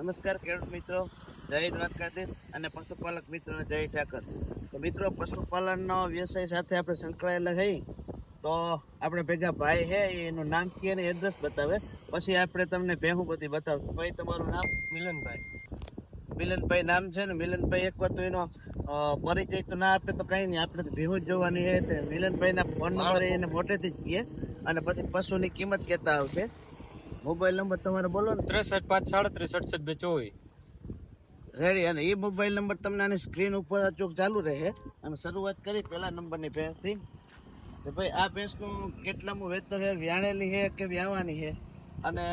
નમસ્કાર ખેડૂત મિત્રો જય દ્વારકાધીશ અને પશુપાલક મિત્રોને જય ઠાકર. તો મિત્રો પશુપાલનનો વ્યવસાય સાથે આપણે સંકળાયેલા હઈ તો આપણે ભેગા ભાઈ છે એનું નામ કહે ને એડ્રેસ બતાવે. પછી આપણે તમને ભેહું બધી બતાવશું ભાઈ તમારું નામ? મિલનભાઈ. મિલનભાઈ નામ છે ને? મિલનભાઈ એકવાર તો એનો પરિચય તો ના આપે તો કંઈ નહીં. આપણે તો ભેહું જ જોવાની છે મિલનભાઈના ફોન નંબર એને મોટેથી જ કહીએ. અને પછી પશુની કિંમત કહેતા આવશે. મોબાઈલ નંબર તમારે બોલો ને. ત્રેસઠ પાંચ સાડત્રીસ અડસઠ બે ચોવીસ. રેડી અને એ મોબાઈલ નંબર તમને આની સ્ક્રીન ઉપર અચૂક ચાલુ રહે. અને શરૂઆત કરી પહેલા નંબરની ભેંસથી. કે ભાઈ આ ભેંસનું કેટલામું વેતર છે? વ્યાણેલી છે કે વ્યાવાની છે? અને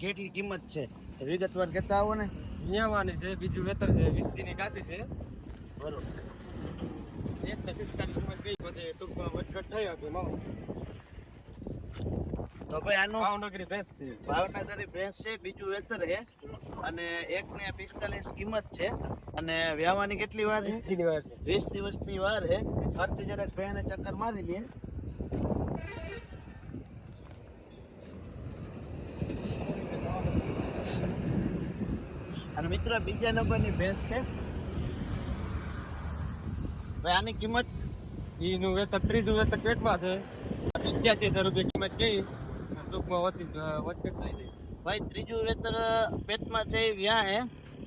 કેટલી કિંમત છે? વિગતવાર કહેતા આવો ને. વ્યાવાની છે બીજું વેતર છે વીસ દીની કાશી છે. બરોબર. એક તો પિસ્તાલીસ ગઈ પછી ટૂંકમાં વધઘટ થઈ હતી તો ભાઈ આનું ભાવનગરી ભેંસ છે. ભાવનગરી ભેંસ છે બીજું વેતર છે. અને એક ને પિસ્તાલીસ કિંમત છે. અને વ્યાવાની કેટલી વાર છે? વીસ વાર છે. વીસ દિવસની વાર છે. ફરતી જરાક ભેંને ચક્કર મારી લે. અને મિત્રો બીજા નંબરની ભેંસ છે. ભાઈ આની કિંમત? એનું વેતર ત્રીજું વેતર પેટમાં છે? પંચ્યાસી હજાર રૂપિયા કિંમત ગઈ ટૂંકમાં વધી વધઘટ થઈ ગઈ ભાઈ ત્રીજું વેતર પેટમાં છે વ્યા હે.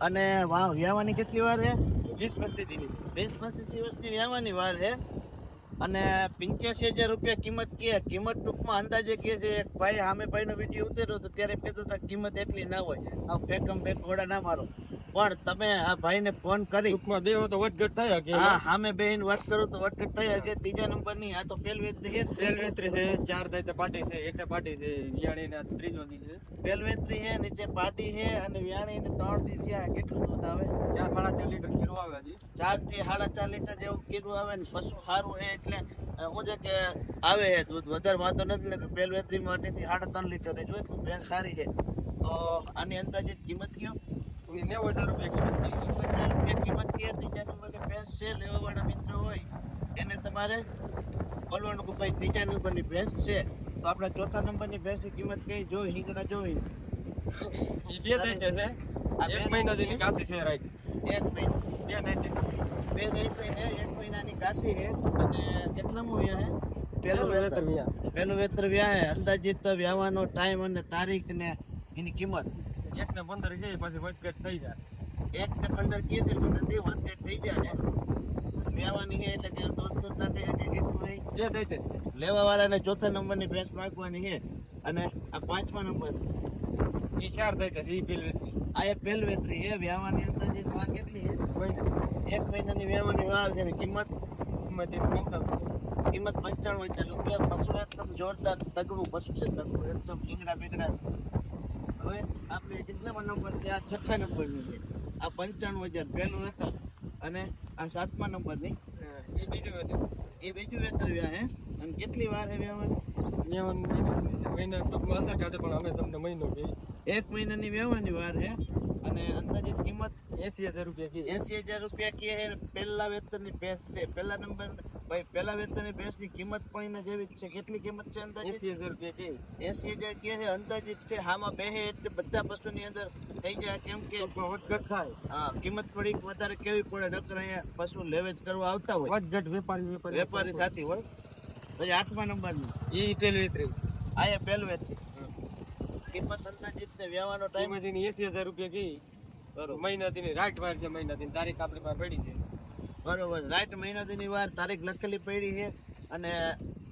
અને વાહ વ્યાવાની કેટલી વાર હે? વીસ પસ્તી દીની વીસ પસ્તી દિવસની વ્યાવાની વાર હે. અને પંચ્યાસી હજાર રૂપિયા કિંમત કે કિંમત ટૂંકમાં અંદાજે કે છે એક ભાઈ સામે ભાઈનો વીડિયો ઉતર્યો તો ત્યારે કહેતો હતા કિંમત એટલી ના હોય. આ ફેકમ ફેક ઘોડા ના મારો. પણ તમે આ ભાઈને ફોન કરી. ટૂંકમાં બે તો વટગટ થયા કે હા સામે બેન વાત કરો તો વટગટ થયા કે ત્રીજા નંબરની આ તો પેલવેત્રી છે. પેલવેત્રી છે ચાર દાયતે પાટી છે એક પાટી છે વ્યાણીના ત્રીજો દી છે. પેલવેત્રી છે નીચે પાટી છે અને વ્યાણી ને ત્રણ દી થયા કેટલું દૂધ આવે? ચાર સાડા ચાર લીટર ખીરું આવે હજી. ચારથી સાડા ચાર લીટર જેવું ખીરું આવે ને પશુ સારું છે એટલે હું છે કે આવે છે દૂધ. વધારે વાંધો નથી એટલે પેલ વેતરી માટેથી સાડા ત્રણ લીટર જ હોય. તો ભેંસ સારી છે. તો આની અંદાજિત કિંમત કયો? નેવું હજાર રૂપિયા કિંમત થઈ કીએ ત્રીજા નંબરની ભેંસ છે લેવાવાળા મિત્રો હોય એને તમારે બોલવાનું કે ભાઈ ત્રીજા નંબરની ભેંસ છે તો આપણે ચોથા નંબરની ભેંસની કિંમત કઈ જોઈ હિંગડા જોઈ. બે થઈ જશે એક મહિના કાશી છે રાઈટ. એક મહિના. બે દાયતે બે એક મહિનાની કાશી છે અને કેટલામું વ્યા છે પહેલું વેતર વ્યા પહેલું વેતર વ્યા છે અંદાજિત વ્યાવાનો ટાઈમ અને તારીખ ને એની કિંમત. એક ને પંદર છે પછી વધઘટ થઈ જાય. એક ને પંદર કે છે પંદર તે વધે થઈ જાય વ્યાવાની છે એટલે કે દોસ્ત દોસ્ત ના કહે છે કે ભાઈ બે દાયતે જ છે લેવા વાળાને ચોથા નંબરની ભેંસ માંગવાની છે અને આ પાંચમા નંબર. એ ચાર દાયતે છે એ પેલ વેતરી આ એ પેલ વેતરી છે વ્યાવાની અંદાજિત વાર કેટલી છે? એક મહિનાની વ્યાવાની વાર છે ને કિંમત? કિંમત પંચાવન કિંમત પંચાણું હજાર રૂપિયા પશુ એકદમ જોરદાર તગડું પશુ છે તગડું એકદમ ઈંગડા બીંગડા હવે આપણે કેટલામાં નંબર છે? આ છઠ્ઠા નંબરની છે. આ પંચાણું હજાર પહેલું હતા અને આ સાતમા નંબરની એ બીજું વેતર. એ બીજું વેતર વ્યા હે. અને કેટલી વાર હે મહિના ટૂંકમાં કાઢે પણ અમે તમને મહિનો એક મહિનાની વ્યવહારની વાર છે અને અંદાજિત કિંમત એસી હજાર રૂપિયા કહી એસી હજાર રૂપિયા કે પહેલા વેતનની ભેંસ છે. પહેલા નંબર ભાઈ પહેલા વેતનની ભેંસની કિંમત પણ એના જેવી જ છે. કેટલી કિંમત છે અંદાજિત? એસી હજાર રૂપિયા કહી એસી હજાર કહે છે અંદાજિત છે. હામાં બેહે એટલે બધા પશુની અંદર થઈ જાય કેમ કે વધઘટ થાય. હા કિંમત થોડીક વધારે કેવી પડે? નકર અહીંયા પશુ લેવેજ કરવા આવતા હોય. વધઘટ વેપારી વેપારી વેપારી થતી હોય. પછી આઠમા નંબરની. એ પેલ વેતરી આ એ પહેલું વેતન કિંમત અંદાજિત ને વ્યવહારનો ટાઈમ એસી હજાર રૂપિયા કહી મહિનાથી રાઈટ વાર છે મહિનાથી તારીખ આપણી પાસે પડી છે. બરોબર. રાઈટ મહિનાની વાર તારીખ લખેલી પડી છે અને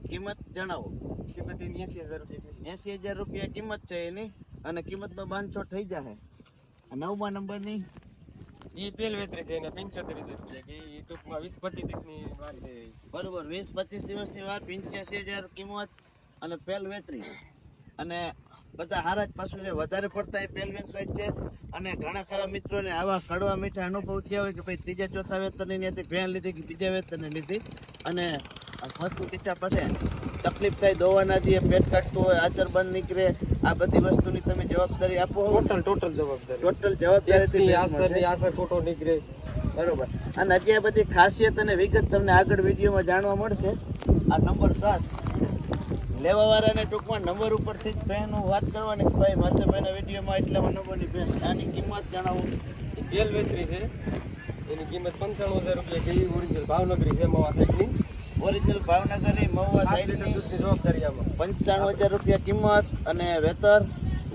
કિંમત જણાવો. કિંમત એની એસી હજાર રૂપિયા એસી હજાર રૂપિયા કિંમત છે એની અને કિંમતમાં બાંધછોડ થઈ જશે નવમા નંબરની? એ પેલ વેતરી છે ને પંચોતેર હજાર રૂપિયા એ ટૂંકમાં વીસ પચીસ દિવસની વાર છે. બરોબર. વીસ પચીસ દિવસની વાર પંચ્યાસી હજાર કિંમત અને પેલ વેતરી. અને બધા હારા જ પાછું છે વધારે પડતા એ પેલ વેચવાય જ છે. અને ઘણા ખરા મિત્રોને આવા કડવા મીઠા અનુભવ થયા હોય કે ભાઈ ત્રીજા ચોથા વેતનની ત્યાંથી ભેણ લીધી કે બીજા વેતનની લીધી. અને વસ્તુ પીછા પાસે તકલીફ થાય દોવાના જે પેટ કાઢતું હોય આચર બંધ નીકળે આ બધી વસ્તુની તમે જવાબદારી આપો ટોટલ ટોટલ જવાબદારી. ટોટલ જવાબદારી આસર ખોટો નીકળે. બરોબર. અને હજી આ બધી ખાસિયત અને વિગત તમને આગળ વિડીયોમાં જાણવા મળશે. આ નંબર સાત. લેવા વાળાને ટૂંકમાં નંબર ઉપરથી જ ભેંસનું વાત કરવાની છે. ભાઈ માધવભાઈના વિડીયોમાં એટલામાં નંબરની ભેંસ આની કિંમત જણાવું. તેલ વેચરી છે. એની કિંમત પંચાણું હજાર રૂપિયા કેવી ઓરિજિનલ ભાવનગરી છે મવા સાઈડની ઓરિજિનલ ભાવનગરી મહુવા સાઈડની જવાબદારી આમાં પંચાણું હજાર રૂપિયા કિંમત અને વેતર?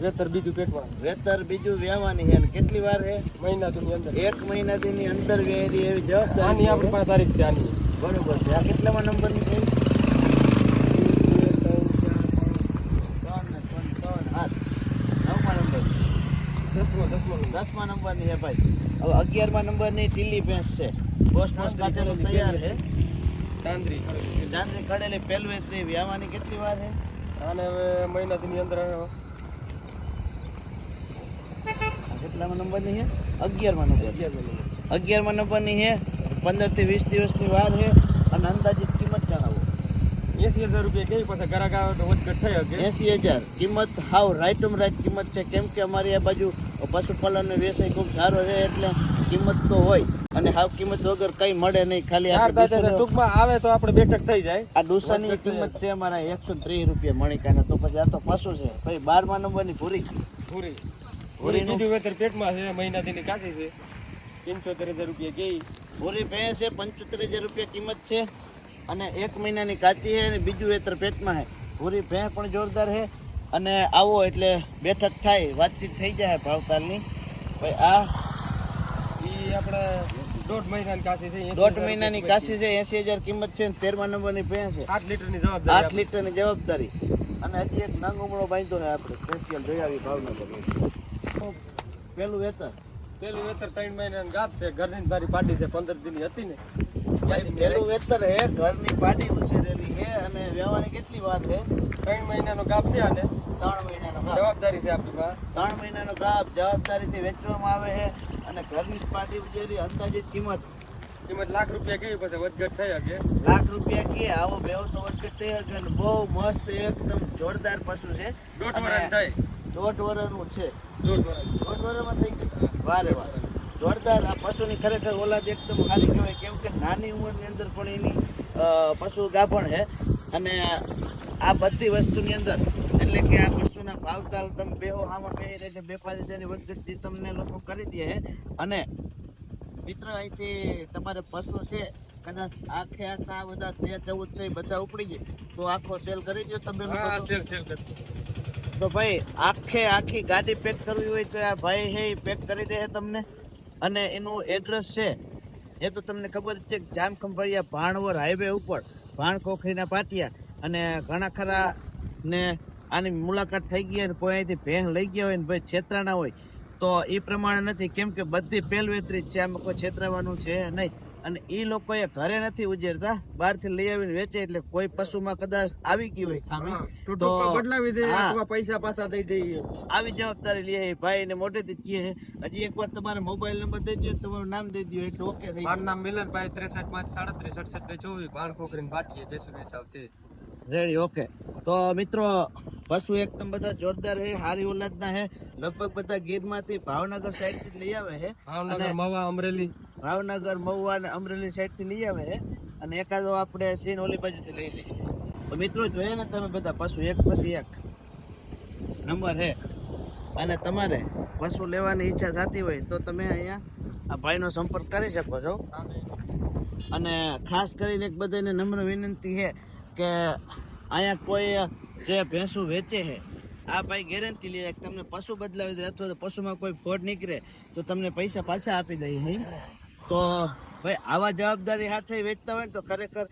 વેતર બીજું પેટમાં. વેતર બીજું વ્યવહારની છે. કેટલી વાર છે? મહિના દુની અંદર. એક મહિનાથી અંદર વેરી એવી આની આપણી પાસે તારીખ છે આની. બરોબર છે. આ કેટલામાં નંબરની છે ત્રણ ને ત્રણ, ત્રણ, આઠ. નવમા નંબર દસમો દસમો નંબર. દસમા નંબરની છે ભાઈ. હવે અગિયારમાં નંબરની ટીલી ભેંસ છે. બોસ બોસ કાઢેલો તૈયાર છે. ચાંદરી ચાંદની ખડેલી પેલવેત્રી વ્યાવાની કેટલી વાર છે? અને હવે મહિનાથી અંદર કેટલામાં નંબરની છે? અગિયારમાં નંબર. અગિયારમા નંબરની છે. પંદરથી વીસ દિવસની વાર છે. અને અંદાજિત કિંમત જણાવો. એસી હજાર રૂપિયા કેવી પાસે ગ્રાહક આવે તો વધઘટ થઈ શકે? એસી હજાર. કિંમત હાવ રાઈટ ઓમ રાઈટ કિંમત છે. કેમ કે અમારી આ બાજુ પશુપાલનનો વ્યવસાય ખૂબ સારો છે એટલે કિંમત તો હોય. અને હાવ કિંમત વગર કઈ મળે નહીં. ખાલી ટૂંકમાં આવે તો આપણે બેઠક થઈ જાય. આ ડોસાની કિંમત છે અમારા એકસો ત્રીસ રૂપિયા મણિકાના. તો પછી આ તો પશુ છે. ભાઈ બારમા નંબરની પૂરી પૂરી પૂરી? બીજું વેતર પેટમાં છે. મહિના દીની કાશી છે. પંચોતેર હજાર રૂપિયા કેવી? પૂરી ભેંસ છે. પંચોતેર હજાર રૂપિયા કિંમત છે. અને એક મહિનાની કાચી છે અને બીજું વેતર પેટમાં છે પૂરી ભેં પણ જોરદાર છે અને આવો એટલે બેઠક થાય વાતચીત થઈ જાય ભાવતાલની. ભાઈ આ એ આપણે દોઢ મહિનાની કાશી છે દોઢ મહિનાની કાશી છે એસી હજાર કિંમત છે તેરમા નંબરની ભેં છે. આઠ લીટરની જવાબદારી આઠ લીટરની જવાબદારી. અને હજી એક નાંગ ઉમળો બાંધ્યો ને આપણે સ્પેશિયલ જોઈ આવી ભાવનગર. પેલું વેતર. પેલું વેતર ત્રણ મહિનાની ગાપ છે ઘરની તારી પાડી છે પંદર દિનની હતી ને. ભાઈ પેલું વેતર હે ઘરની પાડી ઉછેરેલી છે અને વ્યવહારની કેટલી વાર છે ત્રણ મહિનાનો કાપ છે આને. ત્રણ મહિનાનો જવાબદારી છે આપણી પાસે. ત્રણ મહિનાનો કાપ જવાબદારીથી વેચવામાં આવે છે અને ઘરની પાડી ઉછેરી અંદાજિત કિંમત. કિંમત લાખ રૂપિયા કેવી પછી વધઘટ થઈ શકે લાખ રૂપિયા કે આવો બેવ તો થઈ શકે અને બહુ મસ્ત એકદમ જોરદાર પશુ છે. દોઢ અને વર્ષ થાય. દોઢ વર્ષનું છે. દોઢ વર્ષ દોઢ વર્ષમાં થઈ ગયું. વારે વાર. જોરદાર આ પશુની ખરેખર ઓલાદ એકદમ ખાલી કહેવાય કેમ કે નાની ઉંમરની અંદર પણ એની પશુ ગાભણ છે. અને આ બધી વસ્તુની અંદર એટલે કે આ પશુના ભાવતાલ તમે બેહો હામાં કહી રહે છે પાંચ હજારની વચ્ચે તમને લોકો કરી દે છે. અને મિત્ર અહીંથી તમારે પશુ છે કદાચ આખે આખા આ બધા તેર ચૌદ છે બધા ઉપડી જાય. તો આખો સેલ કરી દો તમે સેલ સેલ કરી તો ભાઈ આખે આખી ગાડી પેક કરવી હોય તો આ ભાઈ છે એ પેક કરી દે તમને. અને એનું એડ્રેસ છે, એ તો તમને ખબર જ છે કે જામ ખંભાળિયા ભાણવર હાઈવે ઉપર ભાણ કોખરીના પાટિયા, અને ઘણા ખરા ને આની મુલાકાત થઈ ગઈ અને કોઈ અહીંથી ભેંસ લઈ ગયા હોય ને ભાઈ છેતરાના હોય, તો એ પ્રમાણે નથી, કેમ કે બધી પહેલવેતરી છે, આમાં કોઈ છેતરાવાનું છે નહીં. અને એ લોકોએ ઘરે નથી ઉજેરતા. બહારથી લઈ આવીને વેચે એટલે કોઈ પશુમાં કદાચ આવી ગઈ હોય. ખામી તો બદલાવી દે પૈસા પાછા દઈ દઈએ આવી જવાબદારી લે ભાઈ ને મોટેથી જ કહે છે હજી એકવાર તમારો મોબાઈલ નંબર દઈ દો તમારું નામ દઈ દો એટલે ઓકે થઈ મારું નામ મિલનભાઈ ત્રેસઠ પાંચ સાડત્રીસ અડસઠ બે ચોવીસ ભાણ ખોખરીને ભાટીએ બેસું બેસાવ છે. રેડી ઓકે તો મિત્રો પશુ એકદમ બધા જોરદાર હે હારી ઓલાદ ના હે. લગભગ બધા ગીરમાંથી ભાવનગર સાઈડથી લઈ આવે હે. ભાવનગર મવા અમરેલી. ભાવનગર, મહુવા અને અમરેલી સાઈડથી લઈ આવે અને એકાદો આપણે સીન ઓલી બાજુથી લઈ લઈએ. તો મિત્રો જોઈએ ને તમે બધા પશુ એક પછી એક. નંબર હે. અને તમારે પશુ લેવાની ઈચ્છા થતી હોય તો તમે અહીંયા આ ભાઈનો સંપર્ક કરી શકો છો. અને ખાસ કરીને એક બધાને નમ્ર વિનંતી છે કે અહીંયા કોઈ જે ભેંસું વેચે છે આ ભાઈ ગેરંટી લે તમને પશુ બદલાવી દે અથવા તો પશુમાં કોઈ ફોડ નીકળે તો તમને પૈસા પાછા આપી દઈએ તો ભાઈ આવા જવાબદારી હાથે વેચતા હોય ને તો ખરેખર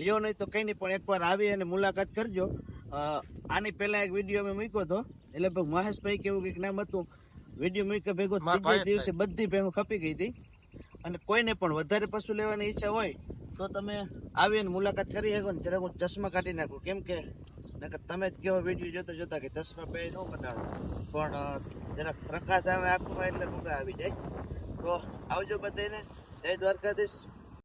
લ્યો નહીં તો કંઈ નહીં પણ એકવાર આવી અને મુલાકાત કરજો. આની પહેલા એક વીડિયો અમે મૂક્યો હતો. એટલે ભાઈ મહેશભાઈ કેવું કંઈક નામ હતું. વીડિયો મૂક્યો ભેગો ત્રીજે દિવસે બધી ભેગું ખપી ગઈ હતી. અને કોઈને પણ વધારે પશુ લેવાની ઈચ્છા હોય તો તમે આવીને મુલાકાત કરી શકો ને ત્યારે હું ચશ્મા કાઢી નાખું. કેમ કે નકર તમે જ કેવો વીડિયો જોતા જોતા કે ચશ્મા પહેરી ન કટાડો પણ જરાક પ્રકાશ આવે આંખમાં એટલે ઊંઘા આવી જાય. તો આવજો બધાને જય દ્વારકાધીશ.